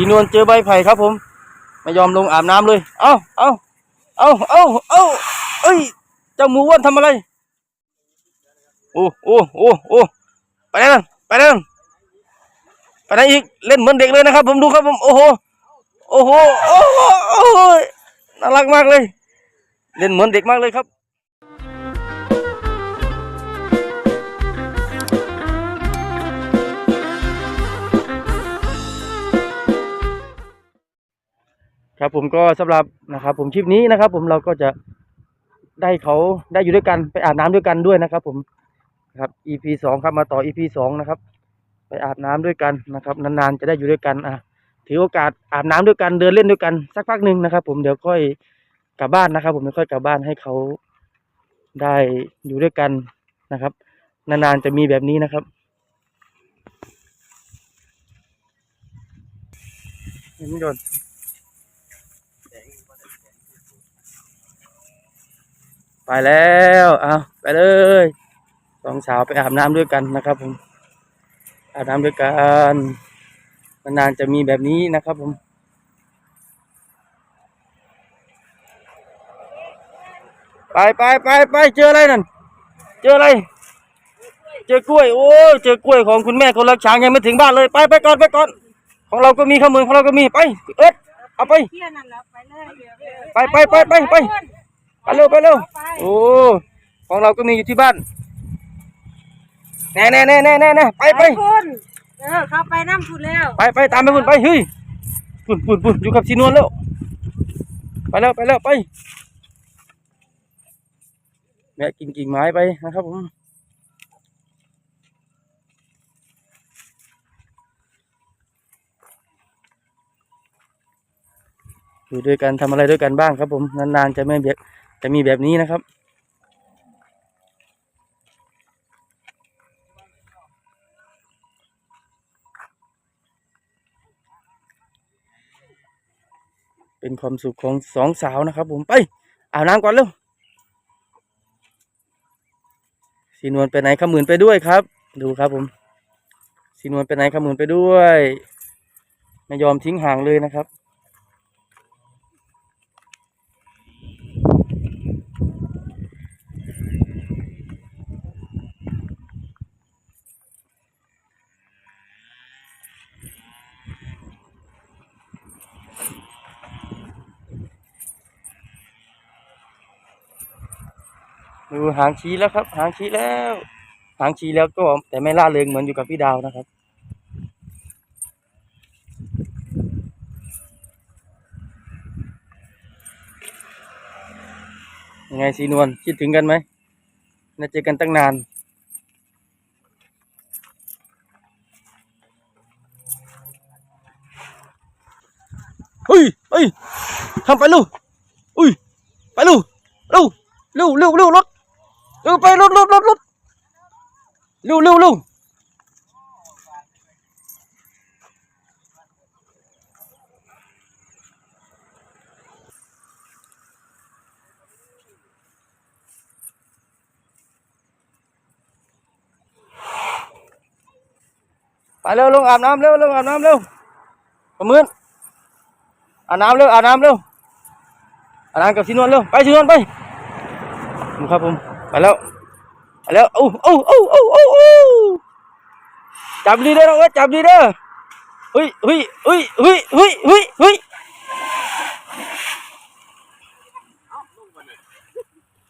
สีนวลเจอใบไผ่ครับ ผมไม่ยอมลงอาบน้ำเลย เอ้าเอ้าเอ้าเอ้าเอ้าเอ้ย เจ้าหมูอ้วนทำอะไร โอ้โอ้โอ้โอ้ไปไหนนั่นไปนั่นไปไหนอีก เล่นเหมือนเด็กเลยนะครับ ผมดูครับผม โอ้โห โอ้โห โอ้โห น่ารักมากเลย เล่นเหมือนเด็กมากเลยครับ ครับผมก็สำหรับนะครับ ผมคลิปนี้นะครับ ผมเราก็จะได้เขาได้อยู่ด้วยกันไปอาบน้ำด้วยกันด้วยนะครับ ผมครับ EP สองครับมาต่อ EP สองนะครับ ไปอาบน้ำด้วยกันนะครับ นานๆจะได้อยู่ด้วยกันอะถือโอกาสอาบน้ำด้วยกันเดินเล่นด้วยกันสักพักหนึ่งนะครับ ผมเดี๋ยวค่อยกลับบ้านนะครับ ผมเดี๋ยวค่อยกลับบ้านให้เขาได้อยู่ด้วยกันนะครับ นานๆจะมีแบบนี้นะครับเห็นไหมโยน ไปแล้วเอาไปเลยสองสาวไปอาบน้ำด้วยกันนะครับ ผม อาบน้ำด้วยกันนานๆจะมีแบบนี้นะครับ ผมไปไปไปไปเจออะไรนั่นเจออะไร เจอกล้วย โอ้ยเจอกล้วยของคุณแม่คนรักช้างยังไม่ถึงบ้านเลยไปไปก่อนไปก่อน ของเราก็มีข้าวมือของเราก็มีไปเอิดเอาไปเที่ยนั่นแหละไปเลยไปไปไปไป ไปไปเร็วไปเร็วโอ้ของเราก็มีอยู่ที่บ้านแน่แน่แน่แน่แน่แน่ไปไปคุณเออเข้าไปน้ำคุณแล้ว ไปไปตามไปพุ่นไปเฮ้ยพุ่นพุ่นพุ่นอยู่กับชีนวลแล้ว ไปแล้วไปแล้วไปแม่กินกิ่งไม้ไปนะครับผมอยู่ด้วยกันทำอะไรด้วยกันบ้างครับผมนานๆจะไม่แบบ จะมีแบบนี้นะครับ เป็นความสุขของสองสาวนะครับ ผมไปอาบน้ำก่อนเร็วสีนวลไปไหนขมืนไปด้วยครับ ดูครับผมสีนวลไปไหนขมืนไปด้วย ไม่ยอมทิ้งห่างเลยนะครับ ดูหางชี้แล้วครับ หางชี้แล้ว หางชี้แล้วก็แต่ไม่ล่าเริงเหมือนอยู่กับพี่ดาวนะครับ ยังไงสีนวลคิดถึงกันไหมน่าเจอกันตั้งนานเฮ้ยเฮ้ยทำไปลูกอุ้ย ไปลูกลูกเร็วเร็วเร็วรถ เร็วไปรถรถรถรถเร็วเร็วเร็วไปเร็วลงอาบน้ำเร็วลงอาบน้ำเร็วประมือนอาบน้ำเร็วอาบน้ำเร็วอาบน้ำกับชินวนเร็วไปชินวนไปครับผม ไปแล้วไปแล้วโอ้โอ้โอ้โอ้โอ้โอ้จับดีเด้อน้องเอ้จับดีเด้อเฮ้ยเฮ้ยเฮ้ยเฮ้ยเฮ้ยเฮ้ยเฮ้ย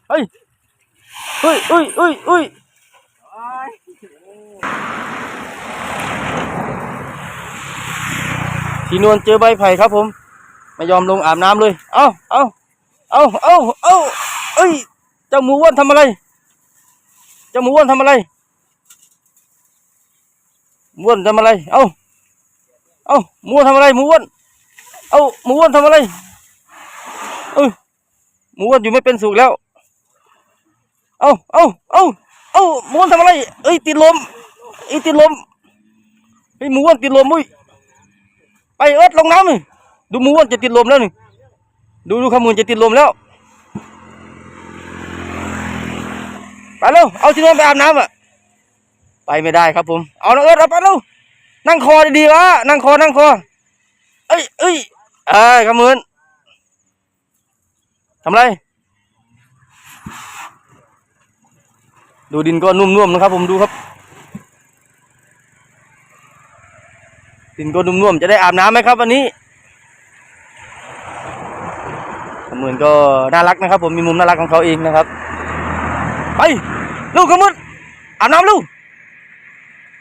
เฮ้ยเฮ้ยเฮ้ยเฮ้ยเฮ้ยสีนวลเจอใบไผ่ครับผม ไม่ยอมลงอาบน้ำเลย เอ้าเอ้าเอ้าเอ้าเอ้าเอ้ย เจ้าหมูอ้วนทำอะไร เจ้าหมูอ้วนทำอะไรมูอ้วนทำอะไร เอ้า เอ้าหมูอ้วนทำอะไรหมูอ้วน เอ้าหมูอ้วนทำอะไร เออหมูอ้วนอยู่ไม่เป็นสุขแล้ว เอ้า เอ้า เอ้า เอ้าหมูอ้วนทำอะไร เอ้ยติดลมเอ้ยติดลมเฮ้ยหมูอ้วนติดลมมุ้ย ไปเอิดลงน้ำเลยดูหมูอ้วนจะติดลมแล้วนี่ ดูดูขมูลจะติดลมแล้ว ไปเร็วเอาชินนไปอาบน้ำอะไปไม่ได้ครับผม เอาน้องเอิร์ธเอาไปเร็วนั่งคอดีๆวะนั่งคอนั่งคอ เอ้ยเอ้ยเอ้ยขมือนทำไร ดูดินก็นุ่มๆนะครับผมดูครับ ดินก็นุ่มๆจะได้อาบน้ำไหมครับวันนี้ขมือนก็น่ารักนะครับ ผมมีมุมน่ารักของเขาเองนะครับ ไปลูกขมืออาบน้ำลูก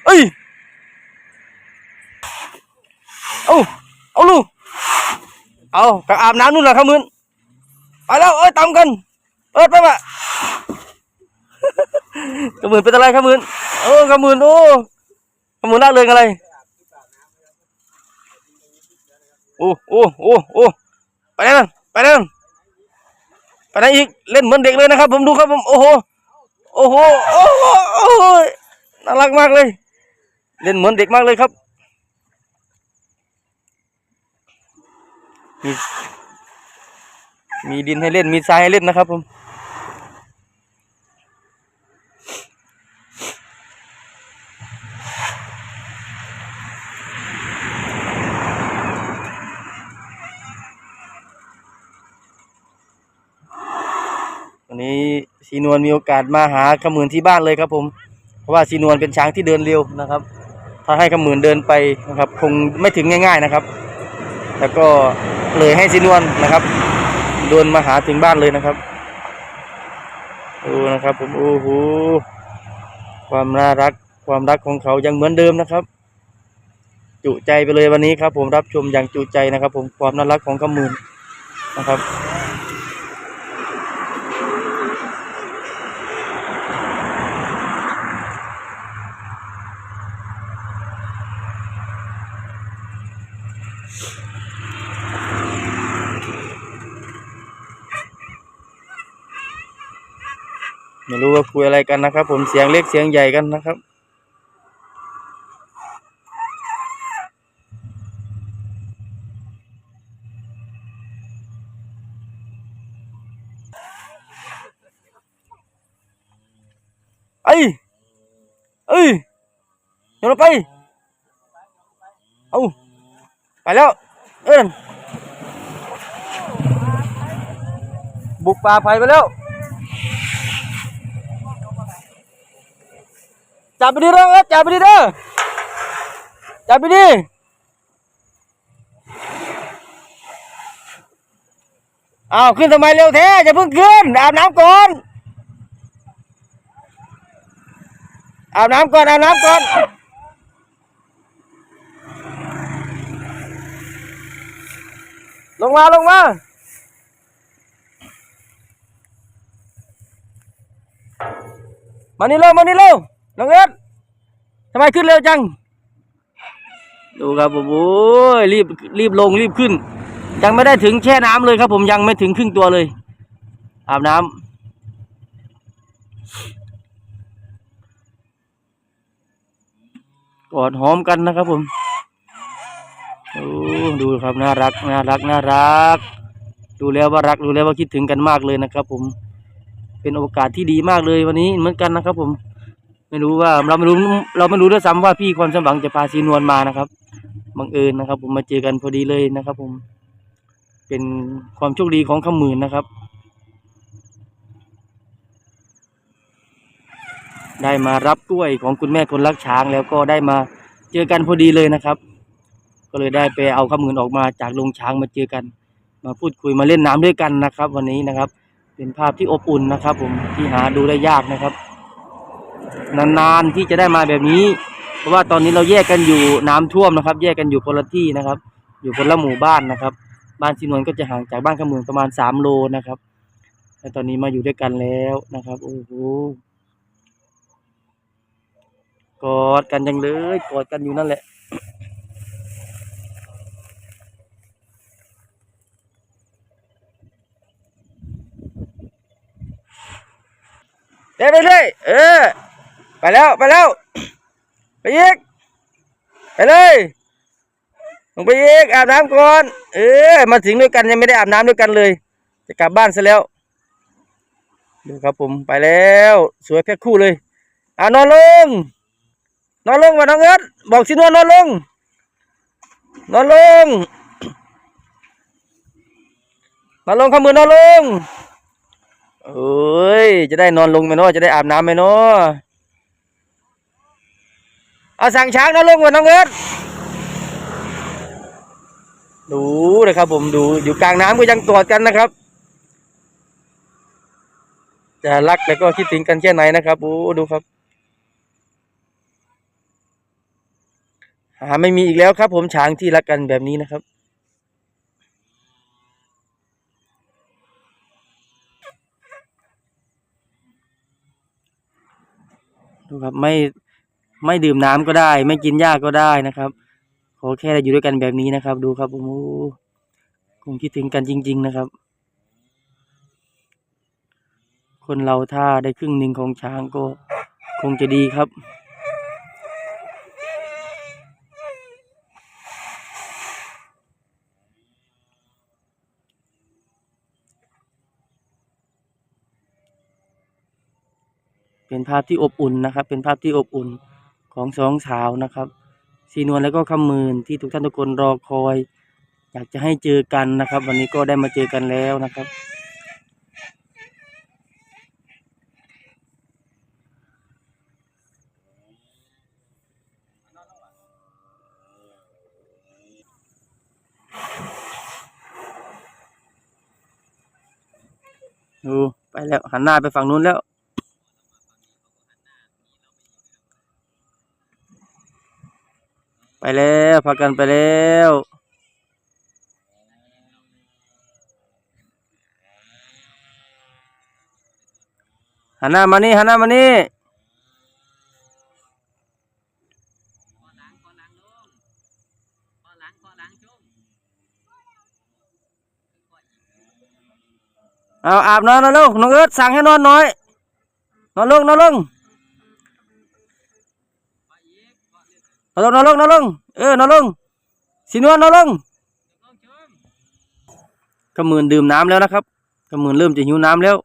เอ้ยเอาเอาลูกเอากอาบน้ำนู่นแหละขมือนไปแล้วเอ้ยตามกันเปิดไปปะขมือนเป็นอะไรขมือนโอ้ขมือนโอ้ขมือน่าเริงอะไรโอ้โอ้โอ้โอ้ไปนั่นไปนั่นไปไหนอีกเล่นเหมือนเด็กเลยนะครับ ผมดูครับผมโอ้โห โอ้โหโอ้โหโอ้โหน่ารักมากเลย เล่นเหมือนเด็กมากเลยครับมีมีดินให้เล่นมีทรายให้เล่นนะครับผม วันนี้สีนวลมีโอกาสมาหาขมืนที่บ้านเลยครับ ผม เพราะว่าสีนวลเป็นช้างที่เดินเร็วนะครับ ถ้าให้ขมืนเดินไปนะครับ คงไม่ถึงง่าย ๆนะครับ แล้วก็เลยให้สีนวลนะครับเดินมาหาถึงบ้านเลยนะครับดูนะครับ ผมโอ้โหความน่ารักความรักของเขายังเหมือนเดิมนะครับ จุใจไปเลยวันนี้ครับ ผมรับชมอย่างจุใจนะครับ ผมความน่ารักของขมืนนะครับ รู้ว่าคุยอะไรกันนะครับ ผมเสียงเล็กเสียงใหญ่กันนะครับไอ้เอ้ยโยนลงไป เอาไปแล้ว เอิ้นบุกป่าไผ่ไปแล้ว จับไปดิเด้อเอ้ยจับไปดิเด้อจับไปดิอ้าวขึ้นทำไมเร็วแท้อย่าเพิ่งขึ้นอาบน้ำก่อนอาบน้ำก่อนอาบน้ำก่อนลงมาลงมามานี่เร็วมานี่เร็ว น้องเอ็ดทำไมขึ้นเร็วจัง ดูครับผมโอ้ยรีบรีบลงรีบขึ้น ยังไม่ได้ถึงแช่น้ำเลยครับ ผมยังไม่ถึงครึ่งตัวเลย อาบน้ำกอดหอมกันนะครับผมโอ้ดูครับน่ารักน่ารักน่ารัก ดูแล้วว่ารักดูแล้วว่าคิดถึงกันมากเลยนะครับ ผม เป็นโอกาสที่ดีมากเลยวันนี้เหมือนกันนะครับ ผม ไม่รู้ว่าเราไม่รู้เราไม่รู้ด้วยซ้ำว่าพี่ความสมหวังจะพาซีนวลมานะครับบังเอิญนะครับ ผมมาเจอกันพอดีเลยนะครับ ผม เป็นความโชคดีของขมื่นนะครับ ได้มารับกล้วยของคุณแม่คนรักช้างแล้วก็ได้มาเจอกันพอดีเลยนะครับ ก็เลยได้ไปเอาขมื่นออกมาจากโรงช้างมาเจอกัน มาพูดคุยมาเล่นน้ำด้วยกันนะครับ วันนี้นะครับ เป็นภาพที่อบอุ่นนะครับ ผมที่หาดูได้ยากนะครับ นานๆที่จะได้มาแบบนี้ เพราะว่าตอนนี้เราแยกกันอยู่น้ำท่วมนะครับ แยกกันอยู่คนละที่นะครับ อยู่คนละหมู่บ้านนะครับ บ้านชินวนก็จะห่างจากบ้านขมือนประมาณสามโลนะครับและตอนนี้มาอยู่ด้วยกันแล้วนะครับโอ้โหกอดกันจังเลยกอดกันอยู่นั่นแหละเดินไปเลยเออ ไปแล้วไปแล้ว ไปอีก ไปเลยลงไปอีกอาบน้ำก่อน เออมาถึงด้วยกันยังไม่ได้อาบน้ำด้วยกันเลย จะกลับบ้านซะแล้วดูครับผมไปแล้ว สวยแพ็คคู่เลยอ่านอนลง นอนลงมาน้องเอิร์ธบอกสินวนนอนลง นอนลงนอนลงข้ามือนอนลงโอ้ยจะได้นอนลงไหมเนาะจะได้อาบน้ำไหมเนาะ เอาสั่งช้างนอนลงก่อนน้องเอิร์ธดูนะครับผมดูอยู่กลางน้ำก็ยังกอดกันนะครับ จะรักแล้วก็คิดถึงกันแค่ไหนนะครับโอ้ดูครับหาไม่มีอีกแล้วครับ ผมช้างที่รักกันแบบนี้นะครับ ดูครับไม่ ไม่ดื่มน้ำก็ได้ ไม่กินหญ้าก็ได้นะครับขอแค่อยู่ด้วยกันแบบนี้นะครับ ดูครับโอ้โหคงคิดถึงกันจริง ๆ นะครับ คนเราถ้าได้ครึ่งหนึ่งของช้างก็คงจะดีครับเป็นภาพที่อบอุ่นนะครับ เป็นภาพที่อบอุ่น ของสองสาวนะครับสีนวลแล้วก็คำมืนที่ทุกท่านทุกคนรอคอย อยากจะให้เจอกันนะครับ วันนี้ก็ได้มาเจอกันแล้วนะครับ ดูไปแล้วหันหน้าไปฝั่งนู้นแล้ว ไป แล้วพากันไปแล้วหันหน้ามานี่หันหน้ามานี่เอาอาบนอนนอนลงน้องเอิร์ธสั่งให้นอนน่อยนอนลงนอนลง นอนลงนอนลงนอนลงเออนอนลงสีนวลนอนลงกระมื่นดื่มน้ำแล้วนะครับกระมื่นเริ่มจะหิวน้ำแล้ว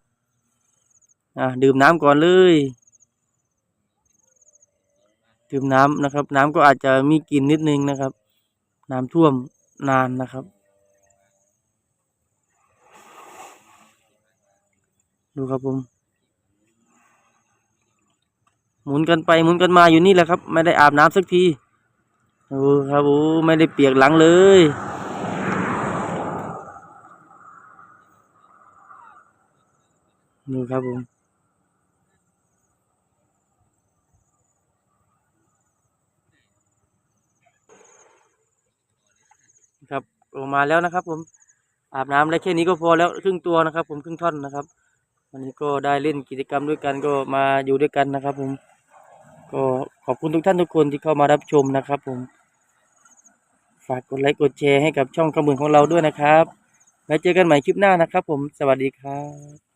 อะดื่มน้ำก่อนเลยดื่มน้ำนะครับ น้ำก็อาจจะมีกลิ่นนิดนึงนะครับ น้ำท่วมนานนะครับ ดูครับผมหมุนกันไปหมุนกันมาอยู่นี่แหละครับ ไม่ได้อาบน้ำสักที ดูครับโอ้ไม่ได้เปียกหลังเลยดูครับผมครับออกมาแล้วนะครับ ผมอาบน้ำได้แค่นี้ก็พอแล้วครึ่งตัวนะครับ ผมครึ่งท่อนนะครับวันนี้ก็ได้เล่นกิจกรรมด้วยกันก็มาอยู่ด้วยกันนะครับ ผม ก็ขอบคุณทุกท่านทุกคนที่เข้ามารับชมนะครับผม ฝากกดไลค์กดแชร์ให้กับช่องขมือของเราด้วยนะครับ แล้วเจอกันใหม่คลิปหน้านะครับผม สวัสดีครับ